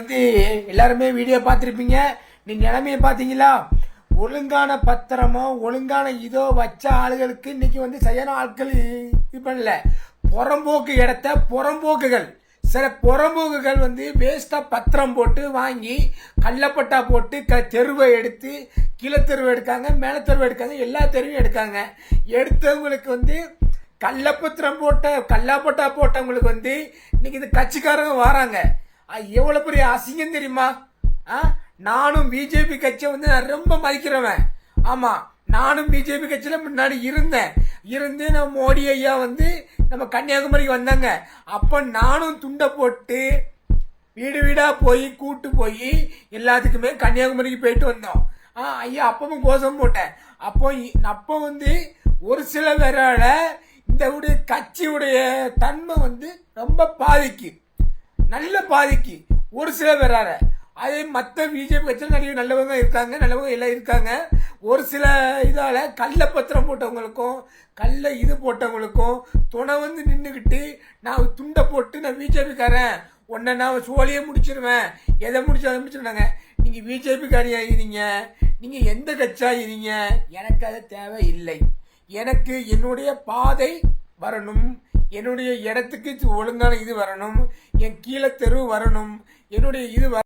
வந்து எல்லாருமே வீடியோ பார்த்துருப்பீங்க. நீ நிலைமையை பார்த்தீங்களா? ஒழுங்கான பத்திரமோ ஒழுங்கான இதோ வச்ச ஆளுகளுக்கு இன்னைக்கு வந்து சரியான ஆட்கள் இது பண்ணல. புறம்போக்கு இடத்த புறம்போக்குகள். சில புறம்போக்குகள் வந்து வேஸ்ட்டாக பத்திரம் போட்டு வாங்கி கள்ளப்பட்டா போட்டு க தெருவை எடுத்து கீழே தெருவை எடுக்காங்க மேலே தெருவை எடுக்காங்க எல்லா தெருவையும் எடுக்காங்க. எடுத்தவங்களுக்கு வந்து கள்ளப்பத்திரம் போட்ட கல்லாப்பட்டா போட்டவங்களுக்கு வந்து இன்னைக்கு இந்த கட்சிக்காரங்க வராங்க. எவ்வளோ பெரிய அசிங்கம் தெரியுமா? ஆ நானும் பிஜேபி கட்சியை வந்து நான் ரொம்ப மதிக்கிறவன். ஆமாம் நானும் பிஜேபி கட்சியில் முன்னாடி இருந்தேன். இருந்து நம்ம மோடி ஐயா வந்து நம்ம கன்னியாகுமரிக்கு வந்தாங்க. அப்போ நானும் துண்டை போட்டு வீடு வீடாக போய் கூட்டு போய் எல்லாத்துக்குமே கன்னியாகுமரிக்கு போயிட்டு வந்தோம். ஆ ஐயா அப்பவும் கோஷம் போட்டேன். அப்போ அப்போ வந்து ஒரு சில பேரால இந்த உடைய கட்சியுடைய தன்மை வந்து ரொம்ப பாதிக்கு. நல்ல பாதிக்கு ஒரு சிலர் பேரால அதே மற்ற பிஜேபி கட்சியில் நிறைய நல்லவங்க இருக்காங்க நல்லவங்க எல்லாம் இருக்காங்க. ஒரு சில இதால் கள்ள பத்திரம் போட்டவங்களுக்கும் கல்ல இது போட்டவங்களுக்கும் துணை வந்து நின்றுக்கிட்டு நான் துண்டை போட்டு நான் பிஜேபிக்காரன் உன்னை நான் சோழியை முடிச்சிருவேன். எதை முடிச்சு அதை முடிச்சிருந்தாங்க நீங்கள் பிஜேபிக்காரியாக இருங்க நீங்கள் எந்த கட்சியாக இருங்க எனக்கு அது தேவை இல்லை எனக்கு என்னுடைய பாதை வரணும். என்னுடைய இடத்துக்கு ஒழுங்கான இது வரணும். என் கீழே தெரு வரணும். என்னுடைய இது வர